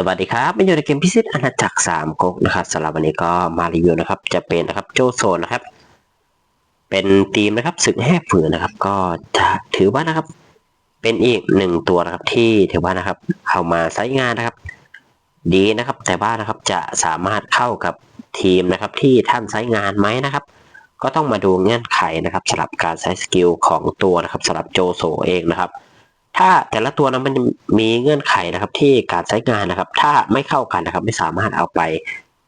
สวัสดีครับมาอยู่ในเกมพิซิตอาณาจักรสามก๊กนะครับสำหรับวันนี้ก็มารีวิวนะครับ จะเป็นนะครับโจโซนนะครับ เป็นทีมนะครับศึกแห่ฝืนนะครับ ก็จะถือว่านะครับ เป็นอีกหนึ่งตัวนะครับที่ถือว่านะครับ เข้ามาใช้งานนะครับ ดีนะครับ แต่ว่านะครับจะสามารถเข้ากับทีมนะครับ ที่ท่านใช้งานไหมนะครับ ก็ต้องมาดูเงื่อนไขนะครับสำหรับการใช้สกิลของตัวนะครับสำหรับโจโซเองนะครับ ถ้าแต่ละตัวนะมันมีเงื่อนไขนะครับ ที่การใช้งานนะครับ ถ้าไม่เข้ากันนะครับ ไม่สามารถเอาไป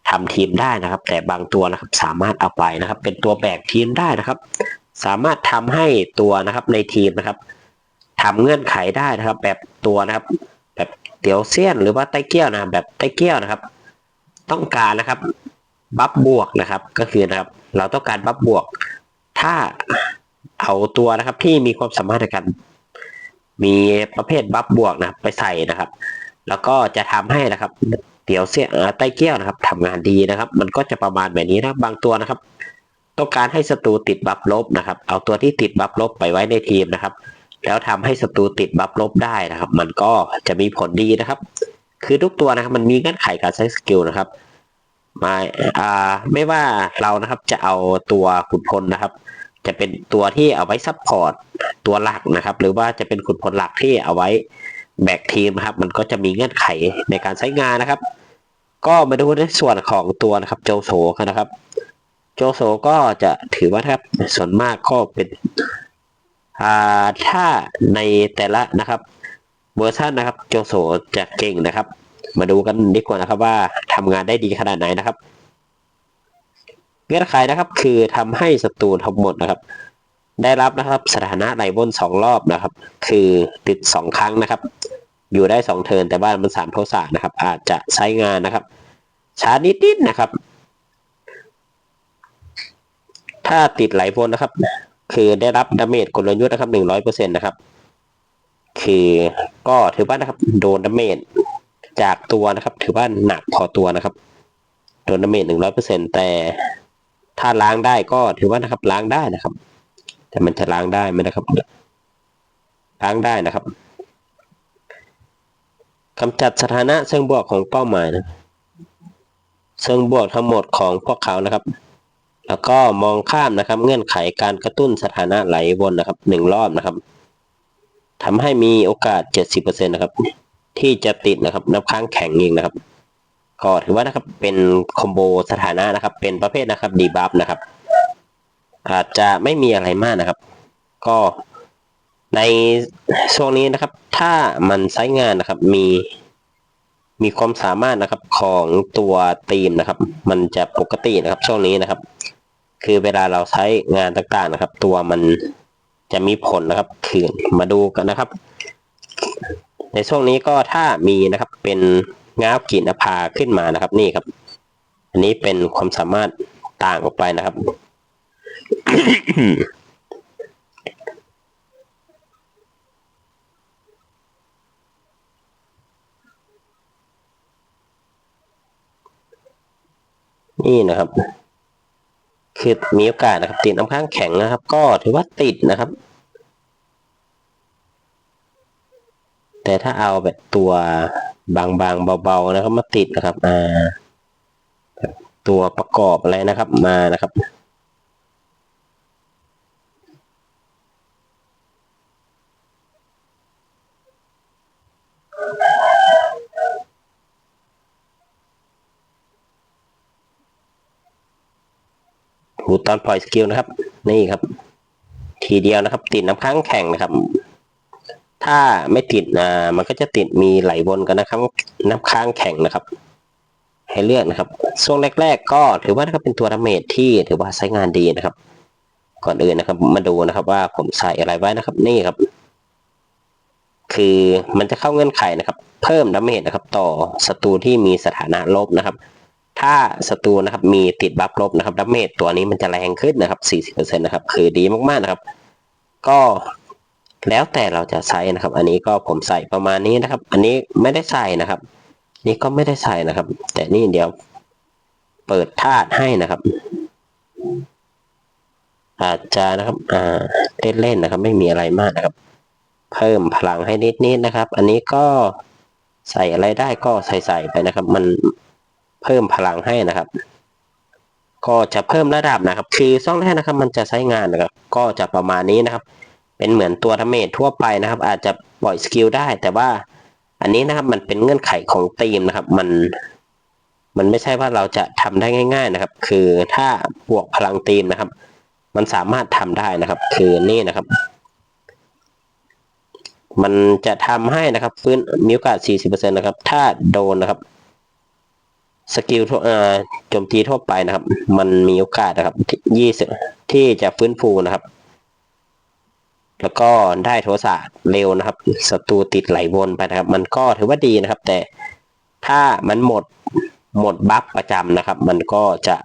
ทำทีมได้นะครับ แต่บางตัวนะครับสามารถเอาไปนะครับ เป็นตัวแบกทีมได้นะครับ สามารถทำให้ตัวนะครับในทีมนะครับทำเงื่อนไขได้นะครับ แบบตัวนะครับ แบบเตียวเซียนหรือว่าไต้เกี้ยวนะแบบไต้เกี้ยวนะครับ ต้องการนะครับบัฟบวกนะครับ ก็คือนะครับ เราต้องการบัฟบวก ถ้าเอาตัวนะครับที่มีความสามารถในการ มีประเภทบัฟบวกนะไปใส่นะครับ แล้วก็จะทำให้นะครับเตี๋ยวเสียเอ่อไต้เกี้ยวนะครับทำงานดีนะครับ มันก็จะประมาณแบบนี้นะบางตัวนะครับ ต้องการให้ศัตรูติดบัฟลบนะครับ เอาตัวที่ติดบัฟลบไปไว้ในทีมนะครับ แล้วทำให้ศัตรูติดบัฟลบได้นะครับ มันก็จะมีผลดีนะครับ คือทุกตัวนะครับ มันมีเงื่อนไขการใช้สกิลนะครับมาอ่าไม่ว่าเรานะครับจะเอาตัวขุนพลนะครับ จะเป็นตัวที่เอาไว้ซัพพอร์ตตัวหลักนะครับ หรือว่าจะเป็นขุนพลหลักที่เอาไว้แบกทีมนะครับ มันก็จะมีเงื่อนไขในการใช้งานนะครับ ก็มาดูในส่วนของตัวนะครับโจโซกันนะครับ โจโซก็จะถือว่าครับส่วนมากก็เป็นอ่าถ้าในแต่ละนะครับเวอร์ชันนะครับโจโซจะเก่งนะครับ มาดูกันดีกว่านะครับว่าทำงานได้ดีขนาดไหนนะครับ เงื่อนไขนะครับ คือทำให้ศัตรูทั้งหมดนะครับ ได้รับนะครับสถานะไหลวนสองรอบนะครับ คือติดสองครั้งนะครับ อยู่ได้สองเทินแต่ว่ามันสามโทสานะครับ อาจจะใช้งานนะครับช้านิดๆนะครับ ถ้าติดไหลวนนะครับ คือได้รับดาเมจกลยุทธ์นะครับหนึ่งร้อยเปอร์เซ็นต์นะครับ คือก็ถือว่านะครับ โดนดาเมจจากตัวนะครับ ถือว่าหนักพอตัวนะครับ โดนดาเมจหนึ่งร้อยเปอร์เซ็นต์แต่ ถ้าล้างได้ก็ถือว่านะครับล้างได้นะครับ แต่มันจะล้างได้ไหมนะครับ ล้างได้นะครับกำจัดสถานะเชิงบวกของเป้าหมายนะเชิงบวกทั้งหมดของพวกเขานะครับ แล้วก็มองข้ามนะครับ เงื่อนไขการกระตุ้นสถานะไหลวนนะครับหนึ่งรอบนะครับทำให้มีโอกาสเจ็ดสิบเปอร์เซ็นต์นะครับ ที่จะติดนะครับน้ำค้างแข็งเองนะครับ ก็ถือว่านะครับเป็นคอมโบสถานะนะครับ เป็นประเภทนะครับดีบัฟนะครับ อาจจะไม่มีอะไรมากนะครับ ก็ในช่วงนี้นะครับ ถ้ามันใช้งานนะครับ มีมีความสามารถนะครับของตัวตีมนะครับ มันจะปกตินะครับ ช่วงนี้นะครับ คือเวลาเราใช้งานต่างๆนะครับ ตัวมันจะมีผลนะครับ คือมาดูกันนะครับ ในช่วงนี้ก็ถ้ามีนะครับเป็น ง้าวกินภาขึ้นมานะครับนี่ครับ อันนี้เป็นความสามารถต่างออกไปนะครับ นี่นะครับ คือมีโอกาสนะครับ ติดน้ำค้างแข็งนะครับ ก็ถือว่าติดนะครับ แต่ถ้าเอาแบบตัวบางๆเบาๆนะครับ มาติดนะครับอ่าตัวประกอบอะไรนะครับมานะครับหูตอนปล่อยสกิลนะครับ นี่ครับ ทีเดียวนะครับ ติดน้ำค้างแข็งนะครับ ถ้าไม่ติดอ่ามันก็จะติดมีไหลวนกันนะครับ น้ำค้างแข็งนะครับ ให้เลือกนะครับช่วงแรก ๆ ก็ถือว่านะครับเป็นตัวดาเมจที่ถือว่าใช้งานดีนะครับ ก่อนอื่นนะครับ มาดูนะครับว่าผมใส่อะไรไว้นะครับ นี่ครับ คือมันจะเข้าเงื่อนไขนะครับ เพิ่มดาเมจนะครับ ต่อศัตรูที่มีสถานะลบนะครับ ถ้าศัตรูนะครับ มีติดบัฟลบนะครับดาเมจตัวนี้มันจะแรงขึ้นนะครับ40%นะครับ คือดีมากๆนะครับ ก็ แล้วแต่เราจะใช้นะครับ อันนี้ก็ผมใส่ประมาณนี้นะครับ อันนี้ไม่ได้ใส่นะครับ นี่ก็ไม่ได้ใส่นะครับ แต่นี่เดี๋ยวเปิดธาตุให้นะครับ อาจจะนะครับอ่าเล่นๆนะครับ ไม่มีอะไรมากนะครับ เพิ่มพลังให้นิดๆนะครับ อันนี้ก็ใส่อะไรได้ก็ใส่ใส่ไปนะครับ มันเพิ่มพลังให้นะครับ ก็จะเพิ่มระดับนะครับ คือซ่องแรกนะครับ มันจะใช้งานนะครับ ก็จะประมาณนี้นะครับ เป็นเหมือนตัวทาเมจทั่วไปนะครับ อาจจะปล่อยสกิลได้ แต่ว่าอันนี้นะครับมันเป็นเงื่อนไขของทีมนะครับ มัน มันไม่ใช่ว่าเราจะทำได้ง่าย ๆนะครับ คือถ้าบวกพลังทีมนะครับ มันสามารถทำได้นะครับ คือนี่นะครับ มันจะทำให้นะครับฟื้นมีโอกาส 40%นะครับ ถ้าโดนนะครับสกิลทั่วโจมตีทั่วไปนะครับ มันมีโอกาสนะครับยี่สิบที่จะฟื้นฟูนะครับ แล้วก็ได้โทสะเร็วนะครับศัตรูติดไหลวนไปนะครับ มันก็ถือว่าดีนะครับ แต่ถ้ามันหมดหมดบัฟประจำนะครับ มันก็จะ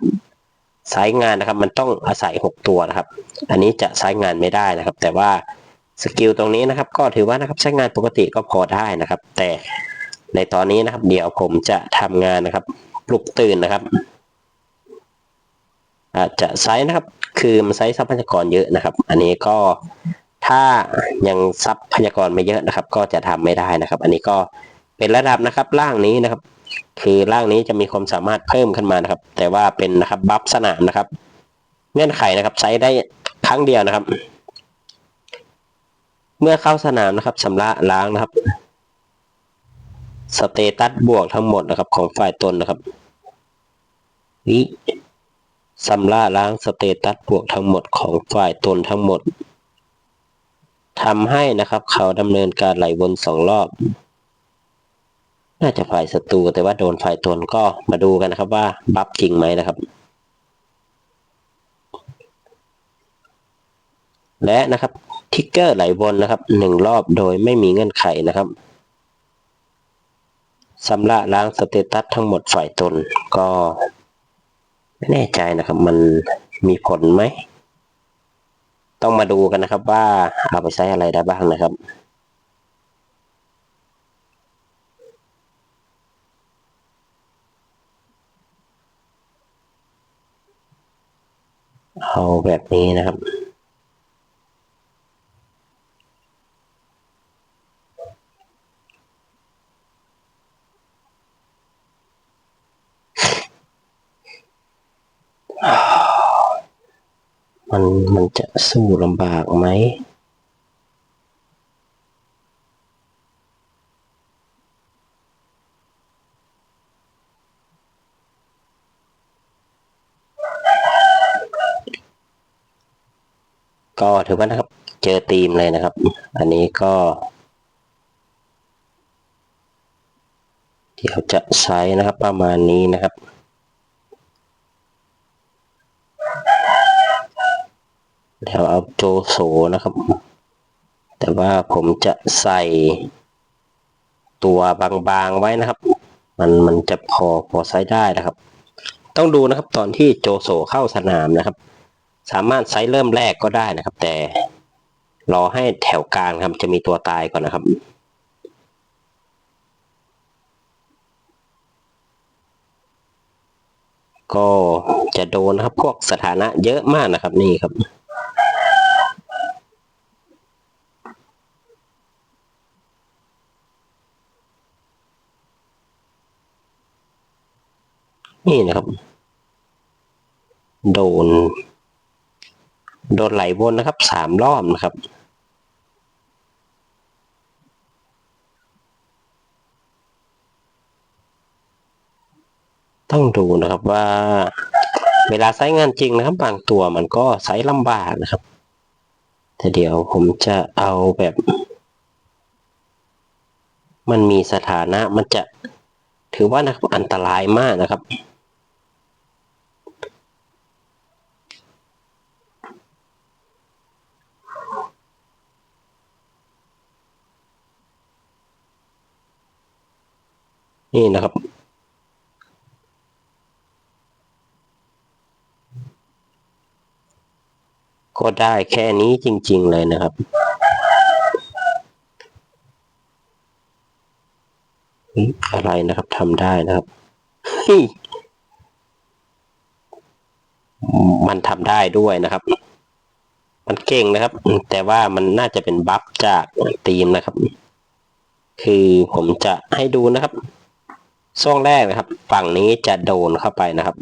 ใช้งานนะครับ มันต้องอาศัยหกตัวนะครับ อันนี้จะใช้งานไม่ได้นะครับ แต่ว่าสกิลตรงนี้นะครับ ก็ถือว่านะครับใช้งานปกติก็พอได้นะครับ แต่ในตอนนี้นะครับ เดี๋ยวผมจะทำงานนะครับ ปลุกตื่นนะครับ อาจจะไซส์นะครับ คือมันไซส์ทรัพยากรเยอะนะครับ อันนี้ก็ ถ้ายังทรัพยากรไม่เยอะนะครับ ก็จะทำไม่ได้นะครับ อันนี้ก็เป็นระดับนะครับร่างนี้นะครับ คือร่างนี้จะมีความสามารถเพิ่มขึ้นมานะครับ แต่ว่าเป็นนะครับบัฟสนามนะครับ เงื่อนไขนะครับใช้ได้ครั้งเดียวนะครับ เมื่อเข้าสนามนะครับชำระล้างนะครับสเตตัสบวกทั้งหมดนะครับ ของฝ่ายตนนะครับวิสำระล้างสเตตัสบวกทั้งหมดของฝ่ายตนทั้งหมด ทำให้นะครับ เขาดำเนินการไหลวนสองรอบ น่าจะฝ่ายศัตรูแต่ว่าโดนฝ่ายตนก็มาดูกันนะครับว่าบัฟจริงไหมนะครับ และนะครับทิกเกอร์ไหลวนนะครับหนึ่งรอบโดยไม่มีเงื่อนไขนะครับสำระล้างสเตตัสทั้งหมดฝ่ายตนก็ ไม่แน่ใจนะครับ มันมีผลไหม ต้องมาดูกันนะครับ ว่าเอาไปใช้อะไรได้บ้างนะครับเอาแบบนี้นะครับ มันมันจะสู้ลำบากไหมก็ถือว่านะครับ เจอทีมเลยนะครับ อันนี้ก็ เดี๋ยวจะใช้นะครับประมาณนี้นะครับ แล้วเอาโจโซนะครับ แต่ว่าผมจะใส่ตัวบางๆไว้นะครับ มันมันจะพอพอใช้ได้นะครับ ต้องดูนะครับตอนที่โจโซเข้าสนามนะครับ สามารถใช้เริ่มแรกก็ได้นะครับ แต่รอให้แถวกลางครับจะมีตัวตายก่อนนะครับก็จะโดนนะครับพวกสถานะเยอะมากนะครับนี่ครับ นี่นะครับ โดน โดนไหลวนนะครับสามรอบนะครับต้องดูนะครับว่าเวลาใช้งานจริงนะครับบางตัวมันก็ใช้ลำบากนะครับ แต่เดี๋ยวผมจะเอาแบบ มันมีสถานะมันจะถือว่านะครับอันตรายมากนะครับ นี่นะครับ ก็ได้แค่นี้จริง ๆ เลยนะครับอะไรนะครับทำได้นะครับมันทำได้ด้วยนะครับ มันเก่งนะครับ แต่ว่ามันน่าจะเป็นบัฟจากทีมนะครับ คือผมจะให้ดูนะครับ ช่วงแรกนะครับ ฝั่งนี้จะโดนเข้าไปนะครับ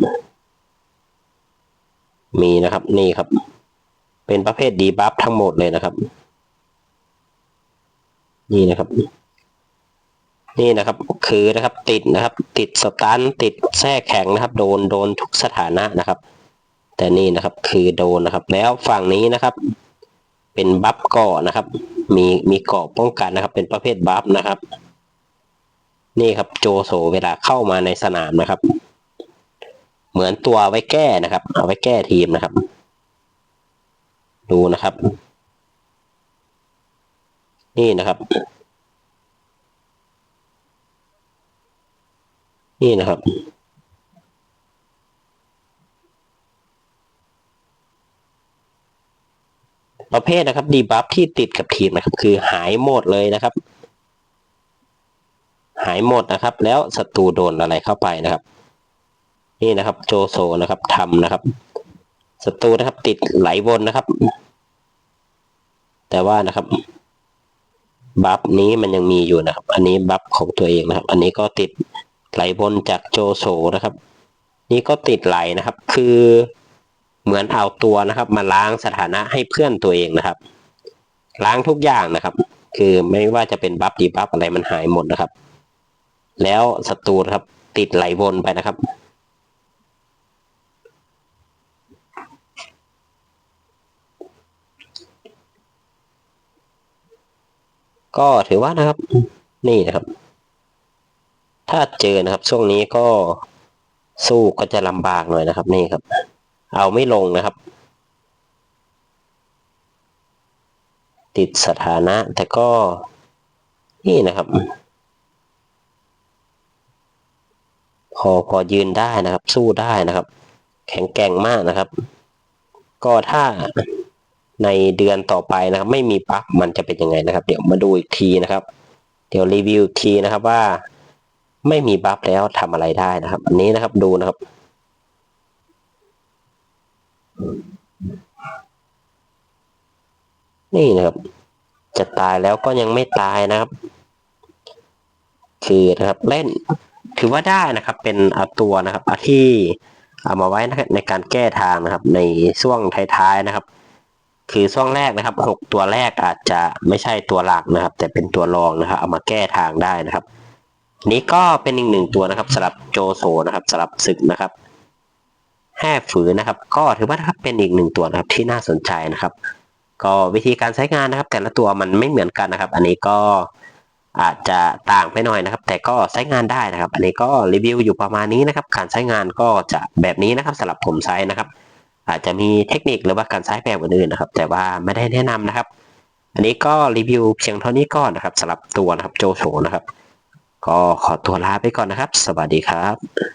มีนะครับนี่ครับ เป็นประเภทดีบัฟทั้งหมดเลยนะครับ นี่นะครับ นี่นะครับ คือนะครับ ติดนะครับ ติดสตันติดแท้แข็งนะครับ โดนโดนทุกสถานะนะครับ แต่นี่นะครับ คือโดนนะครับ แล้วฝั่งนี้นะครับ เป็นบัฟก่อนะครับ มีมีเกาะป้องกันนะครับ เป็นประเภทบัฟนะครับ นี่ครับโจโซเวลาเข้ามาในสนามนะครับ เหมือนตัวไว้แก้นะครับ เอาไว้แก้ทีมนะครับ ดูนะครับ นี่นะครับ นี่นะครับประเภทนะครับดีบัฟที่ติดกับทีมนะครับ คือหายหมดเลยนะครับ หายหมดนะครับ แล้วศัตรูโดนอะไรเข้าไปนะครับ นี่นะครับ โจโซนะครับทำนะครับศัตรูนะครับ ติดไหลวนนะครับ แต่ว่านะครับบัฟนี้มันยังมีอยู่นะครับ อันนี้บัฟของตัวเองนะครับ อันนี้ก็ติดไหลวนจากโจโซนะครับ นี่ก็ติดไหลนะครับ คือเหมือนเอาตัวนะครับ มาล้างสถานะให้เพื่อนตัวเองนะครับ ล้างทุกอย่างนะครับ คือไม่ว่าจะเป็นบัฟดีบัฟอะไรมันหายหมดนะครับ แล้วศัตรูนะครับ ติดไหลวนไปนะครับ ก็ถือว่านะครับ นี่นะครับ ถ้าเจอนะครับ ช่วงนี้ก็สู้ก็จะลำบากหน่อยนะครับ นี่ครับ เอาไม่ลงนะครับ ติดสถานะแต่ก็นี่นะครับ พอพอยืนได้นะครับ สู้ได้นะครับ แข็งแกร่งมากนะครับ ก็ถ้าในเดือนต่อไปนะครับ ไม่มีปลั๊กมันจะเป็นยังไงนะครับ เดี๋ยวมาดูอีกทีนะครับ เดี๋ยวรีวิวทีนะครับว่าไม่มีบัฟแล้วทำอะไรได้นะครับ อันนี้นะครับดูนะครับ นี่นะครับ จะตายแล้วก็ยังไม่ตายนะครับ คือนะครับเล่น ถือว่าได้นะครับ เป็นเอาตัวนะครับเอาที่เอามาไว้นะครับในการแก้ทางนะครับ ในช่วงท้ายๆนะครับ คือช่วงแรกนะครับหกตัวแรกอาจจะไม่ใช่ตัวหลักนะครับ แต่เป็นตัวรองนะครับ เอามาแก้ทางได้นะครับ นี้ก็เป็นอีกหนึ่งตัวนะครับสำหรับโจโซนะครับสำหรับศึกนะครับแห่ฝืนนะครับ ก็ถือว่านะครับเป็นอีกหนึ่งตัวนะครับที่น่าสนใจนะครับ ก็วิธีการใช้งานนะครับ แต่ละตัวมันไม่เหมือนกันนะครับ อันนี้ก็ อาจจะต่างไปหน่อยนะครับ แต่ก็ใช้งานได้นะครับ อันนี้ก็รีวิวอยู่ประมาณนี้นะครับ การใช้งานก็จะแบบนี้นะครับสำหรับผมใช้นะครับ อาจจะมีเทคนิคหรือว่าการใช้แบบอื่นๆนะครับ แต่ว่าไม่ได้แนะนำนะครับ อันนี้ก็รีวิวเพียงเท่านี้ก่อนนะครับสำหรับตัวนะครับโจโฉนะครับ ก็ขอตัวลาไปก่อนนะครับ สวัสดีครับ